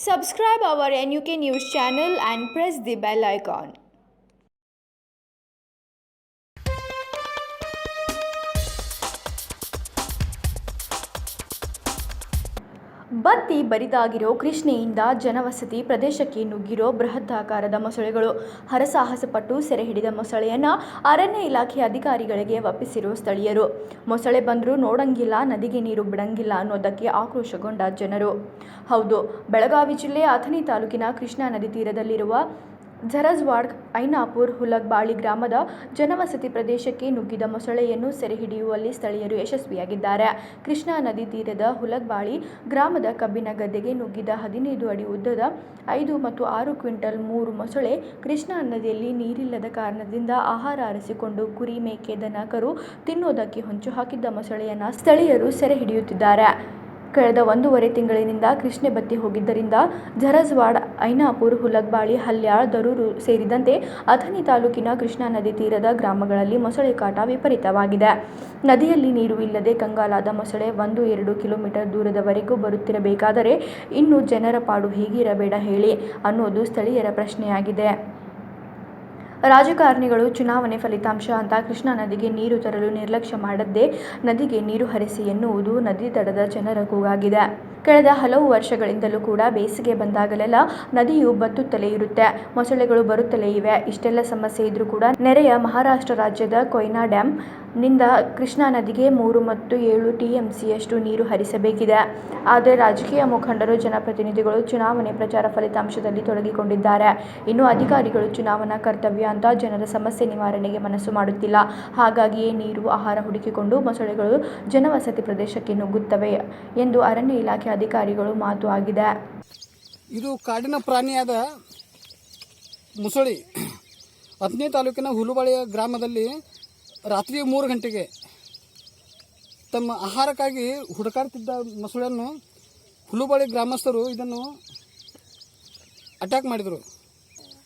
Subscribe our NUK News channel and press the bell icon. ಬತ್ತಿ ಬರಿದಾಗಿರೋ ಕೃಷ್ಣೆಯಿಂದ ಜನವಸತಿ ಪ್ರದೇಶಕ್ಕೆ ನುಗ್ಗಿರೋ ಬೃಹದಾಕಾರದ ಮೊಸಳೆಗಳು. ಹರಸಾಹಸಪಟ್ಟು ಸೆರೆ ಹಿಡಿದ ಮೊಸಳೆಯನ್ನು ಅರಣ್ಯ ಇಲಾಖೆ ಅಧಿಕಾರಿಗಳಿಗೆ ಒಪ್ಪಿಸಿರುವ ಸ್ಥಳೀಯರು. ಮೊಸಳೆ ಬಂದರೂ ನೋಡಂಗಿಲ್ಲ, ನದಿಗೆ ನೀರು ಬಿಡಂಗಿಲ್ಲ ಅನ್ನೋದಕ್ಕೆ ಆಕ್ರೋಶಗೊಂಡ ಜನರು. ಹೌದು, ಬೆಳಗಾವಿ ಜಿಲ್ಲೆ ಅಥಣಿ ತಾಲೂಕಿನ ಕೃಷ್ಣಾ ನದಿ ತೀರದಲ್ಲಿರುವ ಝರಜ್ವಾಡ್ ಐನಾಪುರ್ ಹುಲಗ್ಬಾಳಿ ಗ್ರಾಮದ ಜನವಸತಿ ಪ್ರದೇಶಕ್ಕೆ ನುಗ್ಗಿದ ಮೊಸಳೆಯನ್ನು ಸೆರೆ ಹಿಡಿಯುವಲ್ಲಿ ಸ್ಥಳೀಯರು ಯಶಸ್ವಿಯಾಗಿದ್ದಾರೆ. ಕೃಷ್ಣಾ ನದಿ ತೀರದ ಹುಲಗ್ಬಾಳಿ ಗ್ರಾಮದ ಕಬ್ಬಿನ ಗದ್ದೆಗೆ ನುಗ್ಗಿದ ಹದಿನೈದು ಅಡಿ ಉದ್ದದ ಐದು ಮತ್ತು ಆರು ಕ್ವಿಂಟಲ್ ಮೂರು ಮೊಸಳೆ ಕೃಷ್ಣಾ ನದಿಯಲ್ಲಿ ನೀರಿಲ್ಲದ ಕಾರಣದಿಂದ ಆಹಾರ ಅರಸಿಕೊಂಡು ಕುರಿ ಮೇಕೆ ದನ ಕರು ತಿನ್ನೋದಕ್ಕೆ ಹೊಂಚು ಹಾಕಿದ್ದ ಮೊಸಳೆಯನ್ನು ಸ್ಥಳೀಯರು ಸೆರೆ ಹಿಡಿಯುತ್ತಿದ್ದಾರೆ. ಕಳೆದ ಒಂದೂವರೆ ತಿಂಗಳಿನಿಂದ ಕೃಷ್ಣೆ ಬತ್ತಿ ಹೋಗಿದ್ದರಿಂದ ಝರಜ್ವಾಡ್ ಐನಾಪುರ್, ಹುಲಗ್ಬಾಳಿ, ಹಲ್ಯಾಳ್, ದರೂರು ಸೇರಿದಂತೆ ಅಥಣಿ ತಾಲೂಕಿನ ಕೃಷ್ಣಾ ನದಿ ತೀರದ ಗ್ರಾಮಗಳಲ್ಲಿ ಮೊಸಳೆ ಕಾಟ ವಿಪರೀತವಾಗಿದೆ. ನದಿಯಲ್ಲಿ ನೀರು ಇಲ್ಲದೆ ಕಂಗಾಲಾದ ಮೊಸಳೆ ಒಂದು ಎರಡು ಕಿಲೋಮೀಟರ್ ದೂರದವರೆಗೂ ಬರುತ್ತಿರಬೇಕಾದರೆ ಇನ್ನು ಜನರ ಪಾಡು ಹೇಗಿರಬೇಡ ಹೇಳಿ ಅನ್ನೋದು ಸ್ಥಳೀಯರ ಪ್ರಶ್ನೆಯಾಗಿದೆ. ರಾಜಕಾರಣಿಗಳು ಚುನಾವಣೆ ಫಲಿತಾಂಶ ಅಂತ ಕೃಷ್ಣಾ ನದಿಗೆ ನೀರು ತರಲು ನಿರ್ಲಕ್ಷ್ಯ ಮಾಡದ್ದೇ ನದಿಗೆ ನೀರು ಹರಿಸಿ ಎನ್ನುವುದು ನದಿ ದಡದ ಜನರ ಕೂಗಾಗಿದೆ. ಕಳೆದ ಹಲವು ವರ್ಷಗಳಿಂದಲೂ ಕೂಡ ಬೇಸಿಗೆ ಬಂದಾಗಲೆಲ್ಲ ನದಿಯು ಬತ್ತುತ್ತಲೇ ಇರುತ್ತೆ. ಮೊಸಳೆಗಳು ಬರುತ್ತಲೇ ಇವೆ. ಇಷ್ಟೆಲ್ಲ ಸಮಸ್ಯೆ ಇದ್ದರೂ ಕೂಡ ನೆರೆಯ ಮಹಾರಾಷ್ಟ್ರ ರಾಜ್ಯದ ಕೊಯ್ನಾ ಡ್ಯಾಮ್ನಿಂದ ಕೃಷ್ಣಾ ನದಿಗೆ ಮೂರು ಮತ್ತು ಏಳು ಟಿ ಎಂ ಸಿಯಷ್ಟು ನೀರು ಹರಿಸಬೇಕಿದೆ. ಆದರೆ ರಾಜಕೀಯ ಮುಖಂಡರು, ಜನಪ್ರತಿನಿಧಿಗಳು ಚುನಾವಣೆ ಪ್ರಚಾರ ಫಲಿತಾಂಶದಲ್ಲಿ ತೊಡಗಿಕೊಂಡಿದ್ದಾರೆ. ಇನ್ನು ಅಧಿಕಾರಿಗಳು ಚುನಾವಣಾ ಕರ್ತವ್ಯ ಅಂತ ಜನರ ಸಮಸ್ಯೆ ನಿವಾರಣೆಗೆ ಮನಸ್ಸು ಮಾಡುತ್ತಿಲ್ಲ. ಹಾಗಾಗಿಯೇ ನೀರು, ಆಹಾರ ಹುಡುಕಿಕೊಂಡು ಮೊಸಳೆಗಳು ಜನವಸತಿ ಪ್ರದೇಶಕ್ಕೆ ನುಗ್ಗುತ್ತವೆ ಎಂದು ಅರಣ್ಯ ಇಲಾಖೆ ಅಧಿಕಾರಿಗಳು ಮಾತು ಆಗಿದೆ. ಇದು ಕಾಡಿನ ಪ್ರಾಣಿಯಾದ ಮುಸಳಿ. ಹತ್ತನೇ ತಾಲೂಕಿನ ಹುಲುಬಾಳಿಯ ಗ್ರಾಮದಲ್ಲಿ ರಾತ್ರಿ ಮೂರು ಗಂಟೆಗೆ ತಮ್ಮ ಆಹಾರಕ್ಕಾಗಿ ಹುಡುಕಾಡ್ತಿದ್ದ ಮೊಸಳೆಯನ್ನು ಹುಲುಬಾಳಿ ಗ್ರಾಮಸ್ಥರು ಇದನ್ನು ಅಟ್ಯಾಕ್ ಮಾಡಿದರು.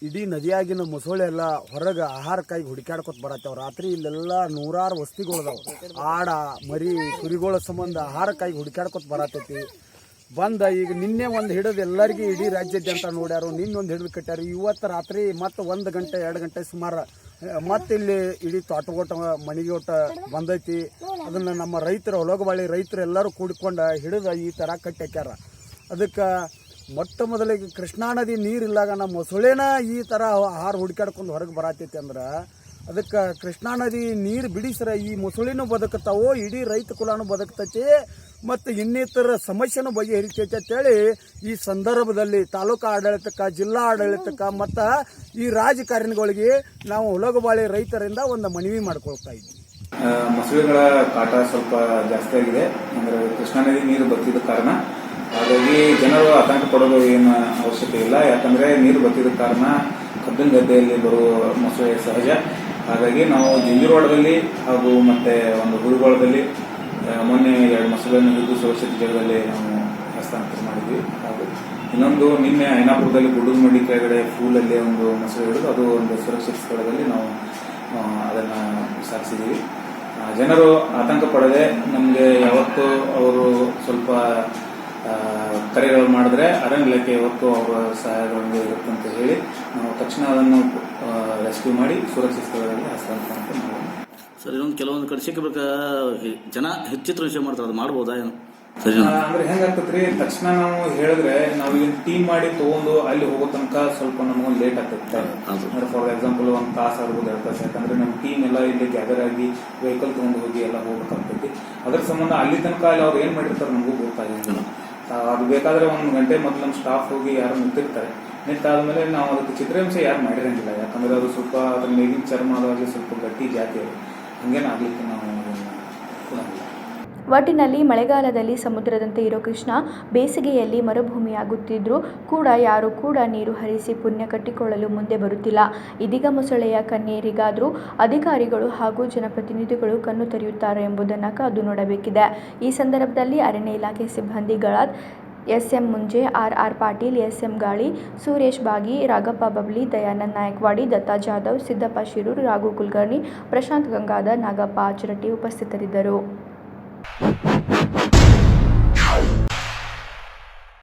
ಇಡೀ ನದಿಯಾಗಿನ ಮೊಸಳೆ ಎಲ್ಲ ಹೊರಗೆ ಆಹಾರಕ್ಕಾಗಿ ಹುಡುಕಾಡ್ಕೊತ ಬರತ್ತವ. ರಾತ್ರಿ ಇಲ್ಲೆಲ್ಲ ನೂರಾರು ವಸ್ತಿಗಳದಾವ ಆಡ ಮರಿ ಕುರಿಗಳ ಸಂಬಂಧ ಆಹಾರಕ್ಕಾಗಿ ಹುಡುಕಾಡ್ಕೊತ ಬರತೈತಿ ಬಂದ ಈಗ ನಿನ್ನೆ ಒಂದು ಹಿಡಿದು ಎಲ್ಲರಿಗೂ ಇಡೀ ರಾಜ್ಯಾದ್ಯಂತ ನೋಡ್ಯಾರು, ನಿನ್ನೆ ಒಂದು ಹಿಡಿದು ಕಟ್ಟ್ಯಾರು ಇವತ್ತು ರಾತ್ರಿ ಮತ್ತೆ ಒಂದು ಗಂಟೆ, ಎರಡು ಗಂಟೆ ಸುಮಾರು ಮತ್ತೆ ಇಲ್ಲಿ ಇಡೀ ತೋಟಗೋಟ ಮನಿಗೆ ಒಟ್ಟ ಬಂದೈತಿ. ಅದನ್ನ ನಮ್ಮ ರೈತರು ಹೊಲಗಬಾಳಿ ರೈತರು ಎಲ್ಲರೂ ಕೂಡಿಕೊಂಡು ಹಿಡಿದು ಈ ಥರ ಕಟ್ಟಾಕ್ಯಾರ ಅದಕ್ಕೆ ಮೊಟ್ಟ ಮೊದಲಿಗೆ ಕೃಷ್ಣಾ ನದಿ ನೀರಿಲ್ಲಾಗ ನಮ್ಮ ಮೊಸಳೆನ ಈ ಥರ ಆಹಾರ ಹುಡುಕಾಡ್ಕೊಂಡು ಹೊರಗೆ ಬರತೈತಿ ಅಂದ್ರೆ, ಅದಕ್ಕೆ ಕೃಷ್ಣಾ ನದಿ ನೀರು ಬಿಡಿಸ್ರ ಈ ಮೊಸಳಿನೂ ಬದುಕುತ್ತಾವೋ, ಇಡೀ ರೈತ ಕುಲಾನು ಬದುಕ್ತೈತಿ. ಮತ್ತು ಇನ್ನಿತರ ಸಮಸ್ಯೆನೂ ಬಗೆಹರಿತೈತಿ ಅಂತೇಳಿ ಈ ಸಂದರ್ಭದಲ್ಲಿ ತಾಲೂಕು ಆಡಳಿತಕ್ಕೆ, ಜಿಲ್ಲಾ ಆಡಳಿತಕ್ಕೆ ಮತ್ತು ಈ ರಾಜಕಾರಣಿಗಳಿಗೆ ನಾವು ಹೊಲಗಬಾಳಿ ರೈತರಿಂದ ಒಂದು ಮನವಿ ಮಾಡ್ಕೊಳ್ತಾ ಇದ್ವಿ ಮೊಸಳೆಗಳ ಕಾಟ ಸ್ವಲ್ಪ ಜಾಸ್ತಿ ಆಗಿದೆ. ಅಂದ್ರೆ ಕೃಷ್ಣಾ ನದಿ ನೀರು ಬತ್ತಿದ ಕಾರಣ. ಹಾಗಾಗಿ ಜನರು ಆತಂಕ ಪಡೋದು ಏನು ಅವಶ್ಯಕತೆ ಇಲ್ಲ. ಯಾಕಂದರೆ ನೀರು ಬತ್ತಿದ ಕಾರಣ ಕಬ್ಬಿನ ಗದ್ದೆಯಲ್ಲಿ ಬರುವ ಮೊಸಳೆ ಸಹಜ. ಹಾಗಾಗಿ ನಾವು ಜಂಜೀರವಾಡದಲ್ಲಿ ಹಾಗೂ ಮತ್ತೆ ಒಂದು ಮೊನ್ನೆ ಮೊಸಳೆಯನ್ನು ಹಿಡಿದು ಸುರಕ್ಷಿತ ಜಾಗದಲ್ಲಿ ನಾವು ಹಸ್ತಾಂತರ ಮಾಡಿದ್ವಿ. ಹಾಗೂ ಇನ್ನೊಂದು ನಿನ್ನೆ ಐನಾಪುರದಲ್ಲಿ ಗುಡ್ಡದ ಮಡಿ ಕೆಳಗಡೆ ಫೂಲಲ್ಲಿ ಒಂದು ಮೊಸರು ಹಿಡಿದು ಅದು ಒಂದು ಸುರಕ್ಷಿತ ಸ್ಥಳದಲ್ಲಿ ನಾವು ಅದನ್ನು ಸಾಗಿಸಿದ್ದೀವಿ. ಜನರು ಆತಂಕ ಪಡದೆ ನಮಗೆ ಯಾವತ್ತು ಅವರು ಸ್ವಲ್ಪ ಕರೆಗಳು ಮಾಡಿದ್ರೆ ಅರಣ್ಯ ಇಲಾಖೆ ಯಾವತ್ತು ಅವರ ಸಹಾಯಗಳನ್ನು ಇರುತ್ತೆ ಅಂತ ಹೇಳಿ ನಾವು ತಕ್ಷಣ ಅದನ್ನು ರೆಸ್ಕ್ಯೂ ಮಾಡಿ ಸುರಕ್ಷಿತ ಸ್ಥಳದಲ್ಲಿ ಹಸ್ತಾಂತರ ಮಾಡೋಣ ಸರ್ ಇನ್ನೊಂದು ಕೆಲವೊಂದು ಕಡೆ ಸಿಕ್ಕಬೇಕ ಜನ ಹೆಚ್ಚಿತ್ರ ವಿಷಯ ಮಾಡ್ತಾರೆ ಅದು ಮಾಡ್ಬೋದಾ ಏನು? ಸರಿ ಅಂದ್ರೆ ಹೆಂಗಾಗ್ತತ್ರಿ? ತಕ್ಷಣ ನಾವು ಹೇಳಿದ್ರೆ ನಾವು ಈಗ ಟೀಮ್ ಮಾಡಿ ತಗೊಂಡು ಅಲ್ಲಿ ಹೋಗೋ ತನಕ ಸ್ವಲ್ಪ ನಮಗೊಂದು ಲೇಟ್ ಆಗ್ತೈತೆ. ಅಂದ್ರೆ ಫಾರ್ ಎಕ್ಸಾಂಪಲ್ ಒಂದು ತಾಸು ಆಗ್ಬೋದು ಎರಡು ತಾಸು ಯಾಕಂದ್ರೆ ನಮ್ಮ ಟೀಮ್ ಎಲ್ಲ ಇಲ್ಲಿ ಗ್ಯಾದರ್ ಆಗಿ ವೆಹಿಕಲ್ ತಗೊಂಡು ಹೋಗಿ ಎಲ್ಲ ಹೋಗ್ಬೇಕಾಗ್ತೈತಿ. ಅದ್ರ ಸಂಬಂಧ ಅಲ್ಲಿ ತನಕ ಅಲ್ಲಿ ಅವ್ರು ಏನ್ ಮಾಡಿರ್ತಾರೆ ನಮಗೂ ಗೊತ್ತಾಗಿಲ್ಲ ಅದು ಬೇಕಾದ್ರೆ ಒಂದು ಗಂಟೆ ಮೊದಲು ನಮ್ಮ ಸ್ಟಾಫ್ ಹೋಗಿ ಯಾರು ನಿಂತಿರ್ತಾರೆ. ನಿಂತಾದ್ಮೇಲೆ ನಾವು ಅದಕ್ಕೆ ಚಿತ್ರಹಿಂಸೆ ಯಾರು ಮಾಡಿರಂಗಿಲ್ಲ. ಯಾಕಂದ್ರೆ ಅದು ಸ್ವಲ್ಪ ಅದ್ರ ಮೇಗಿನ ಚರ್ಮ ಅದಾಗಲಿ ಸ್ವಲ್ಪ ಗಟ್ಟಿ ಜಾತಿ ಅದು. ಒಟ್ಟಿನಲ್ಲಿ ಮಳೆಗಾಲದಲ್ಲಿ ಸಮುದ್ರದಂತೆ ಇರೋ ಕೃಷ್ಣ ಬೇಸಿಗೆಯಲ್ಲಿ ಮರುಭೂಮಿಯಾಗುತ್ತಿದ್ರು ಕೂಡ ಯಾರು ಕೂಡ ನೀರು ಹರಿಸಿ ಪುಣ್ಯ ಕಟ್ಟಿಕೊಳ್ಳಲು ಮುಂದೆ ಬರುತ್ತಿಲ್ಲ. ಇದೀಗ ಮೊಸಳೆಯ ಕಣ್ಣೀರಿಗಾದರೂ ಅಧಿಕಾರಿಗಳು ಹಾಗೂ ಜನಪ್ರತಿನಿಧಿಗಳು ಕಣ್ಣು ತೆರೆಯುತ್ತಾರೆ ಎಂಬುದನ್ನು ಕಾದು ನೋಡಬೇಕಿದೆ. ಈ ಸಂದರ್ಭದಲ್ಲಿ ಅರಣ್ಯ ಇಲಾಖೆ ಸಿಬ್ಬಂದಿಗಳಾದ S M Munje R R Patil S M Gali, Suresh Bagi Ragappa Babli, Dayanand Nayakwadi, Datta Jadhav, Siddappa Shirur, Raghu Kulkarni, Prashant Gangadhar, Nagappa Acharatti ಉಪಸ್ಥಿತರಿದ್ದರು.